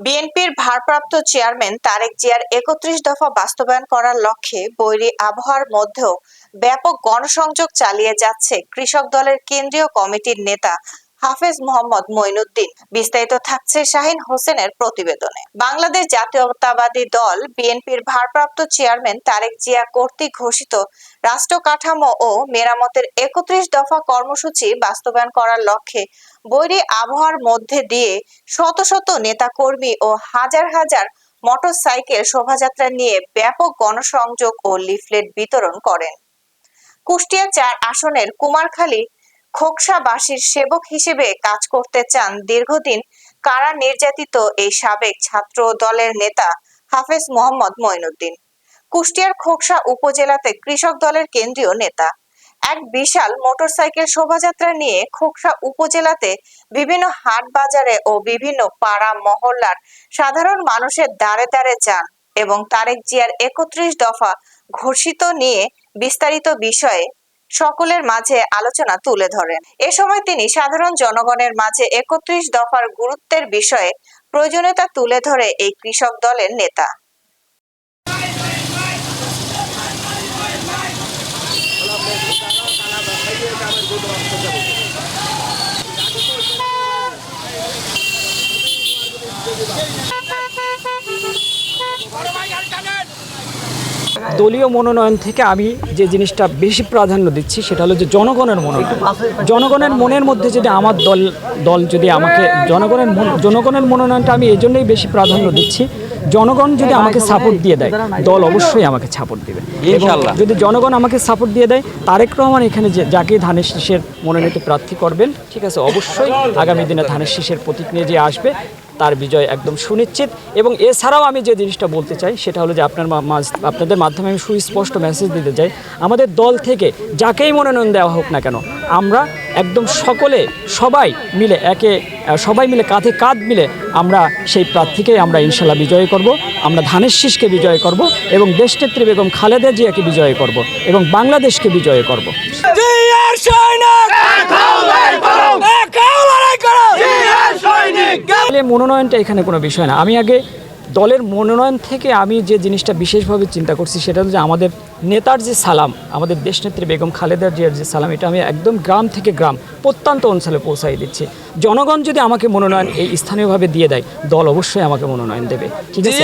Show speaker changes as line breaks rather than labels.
বিএনপির ভারপ্রাপ্ত চেয়ারম্যান তারেক জিয়ার একত্রিশ দফা বাস্তবায়ন করার লক্ষ্যে বৈরী আবহাওয়ার মধ্যেও ব্যাপক গণসংযোগ চালিয়ে যাচ্ছে কৃষক দলের কেন্দ্রীয় কমিটির নেতা। হাফেজ মোহাম্মদ মঈনুদ্দিন বিস্তারিত থাকছে শাহিন হোসেনের প্রতিবেদনে। বাংলাদেশ জাতীয়তাবাদী দল বিএনপির ভারপ্রাপ্ত চেয়ারম্যান তারেক জিয়া কর্তৃক ঘোষিত রাষ্ট্র কাঠামো ও মেরামতের একত্রিশ দফা কর্মসূচি বাস্তবায়ন করার লক্ষ্যে বৈরী আবহাওয়ার মধ্যে দিয়ে শত শত নেতাকর্মী ও হাজার হাজার মোটরসাইকেল শোভাযাত্রা নিয়ে ব্যাপক গণসংযোগ ও লিফলেট বিতরণ করেন। কুষ্টিয়া চার আসনের কুমারখালী খোকসাবাসীর সেবক হিসেবে কাজ করতে চান দীর্ঘদিন কারা নির্যাতিত এই সাবেক ছাত্র দলের নেতা হাফেজ মোহাম্মদ মঈনুদ্দিন। কুষ্টিয়ার খোকসা উপজেলাতে কৃষক দলের কেন্দ্রীয় নেতা। এক বিশাল মোটরসাইকেল শোভাযাত্রা নিয়ে খোকসা উপজেলাতে বিভিন্ন হাট বাজারে ও বিভিন্ন পাড়া মহল্লার সাধারণ মানুষের দ্বারে দ্বারে যান এবং তারেক জিয়ার একত্রিশ দফা ঘোষিত নিয়ে বিস্তারিত বিষয়ে সকলের মাঝে আলোচনা তুলে ধরেন। এ সময় তিনি সাধারণ জনগণের মাঝে একত্রিশ দফার গুরুত্বের বিষয়ে প্রয়োজনীয়তা তুলে ধরে এই কৃষক দলের নেতা।
দলীয় মনোনয়ন থেকে আমি যে জিনিসটা বেশি প্রাধান্য দিচ্ছি সেটা হলো যে জনগণের মনোনয়ন। জনগণের মনের মধ্যে যদি আমার দল দল যদি আমাকে জনগণের জনগণের মনোনয়নটা আমি এই জন্যই বেশি প্রাধান্য দিচ্ছি জনগণ যদি আমাকে সাপোর্ট দিয়ে দেয় দল অবশ্যই আমাকে সাপোর্ট দিবে। যদি জনগণ আমাকে সাপোর্ট দিয়ে দেয় তারেক রহমান এখানে যে যাকে ধানের শীষের মনোনীত প্রার্থী করবেন ঠিক আছে অবশ্যই আগামী দিনে ধানের শীষের প্রতীক নিয়ে যে আসবে তার বিজয় একদম সুনিশ্চিত। এবং এছাড়াও আমি যে জিনিসটা বলতে চাই সেটা হলো যে আপনার মা- মাঝ- আপনাদের মাধ্যমে আমি সুস্পষ্ট মেসেজ দিতে চাই। আমাদের দল থেকে যাকেই মনোনয়ন দেওয়া হোক না কেন আমরা একদম সকলে সবাই মিলে একে সবাই মিলে কাঁধে কাঁধ মিলে আমরা সেই প্রার্থীকেই আমরা ইনশাল্লাহ বিজয় করব। আমরা ধানের শীষকে বিজয় করব এবং দেশনেত্রী বেগম খালেদা জিয়াকে বিজয় করব এবং বাংলাদেশকে বিজয় করব
জিয়ার সৈনিক একাও লড়াই করো জিয়ার
দলের মনোনয়নটা এখানে কোনো বিষয় না। আমি আগে দলের মনোনয়ন থেকে আমি যে জিনিসটা বিশেষভাবে চিন্তা করছি সেটা হলো যে আমাদের নেতার যে সালাম, আমাদের দেশনেত্রী বেগম খালেদা জিয়ার যে সালাম, এটা আমি একদম গ্রাম থেকে গ্রাম, প্রত্যন্ত অঞ্চলে পৌঁছাই দিচ্ছি। জনগণ যদি আমাকে মনোনয়ন এই স্থানীয়ভাবে দিয়ে দেয়, দল অবশ্যই আমাকে মনোনয়ন দেবে। ঠিক আছে?